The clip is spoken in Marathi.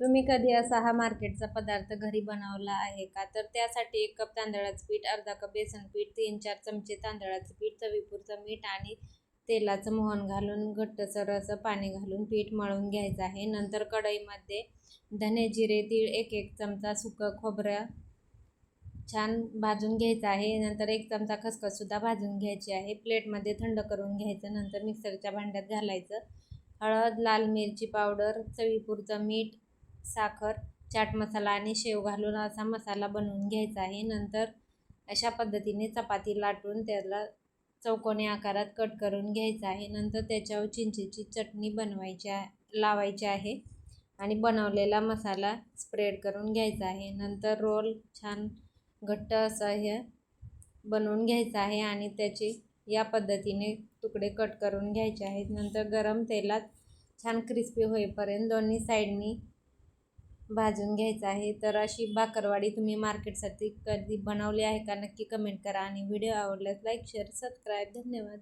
तुम्ही कधी असा हा मार्केटचा पदार्थ घरी बनवला आहे का? तर त्यासाठी एक कप तांदळाचं पीठ अर्धा कप बेसन पीठ तीन चार चमचे तांदळाचं पीठ चवीपुरचं मीठ आणि तेलाचं मोहन घालून घट्टसर असं पाणी घालून पीठ मळून घ्यायचं आहे. नंतर कढईमध्ये धने जिरे तीळ एक एक चमचा सुकं खोबरं छान भाजून घ्यायचं आहे. नंतर एक चमचा खसखससुद्धा भाजून घ्यायची आहे. प्लेटमध्ये थंड करून घ्यायचं. नंतर मिक्सरच्या भांड्यात घालायचं. हळद लाल मिरची पावडर चवीपुरचं मीठ साखर चाट मसाला आणि शेव घालून असा मसाला बनवून घ्यायचा आहे. नंतर अशा पद्धतीने चपाती लाटून त्याला चौकोनी आकारात कट करून घ्यायचा आहे. नंतर त्याच्यावर चिंचेची चटणी बनवायची आहे लावायची आहे आणि बनवलेला मसाला स्प्रेड करून घ्यायचा आहे. नंतर रोल छान घट्ट असं हे बनवून घ्यायचं आहे आणि त्याचे या पद्धतीने तुकडे कट करून घ्यायचे आहेत. नंतर गरम तेलात छान क्रिस्पी होईपर्यंत दोन्ही साईडनी भाजून घ्यायचं आहे. तर अशी बाकरवाडी तुम्ही मार्केटसाठी कधी बनवली आहे का नक्की कमेंट करा. आणि व्हिडिओ आवडल्यास लाईक शेअर सबस्क्राईब धन्यवाद.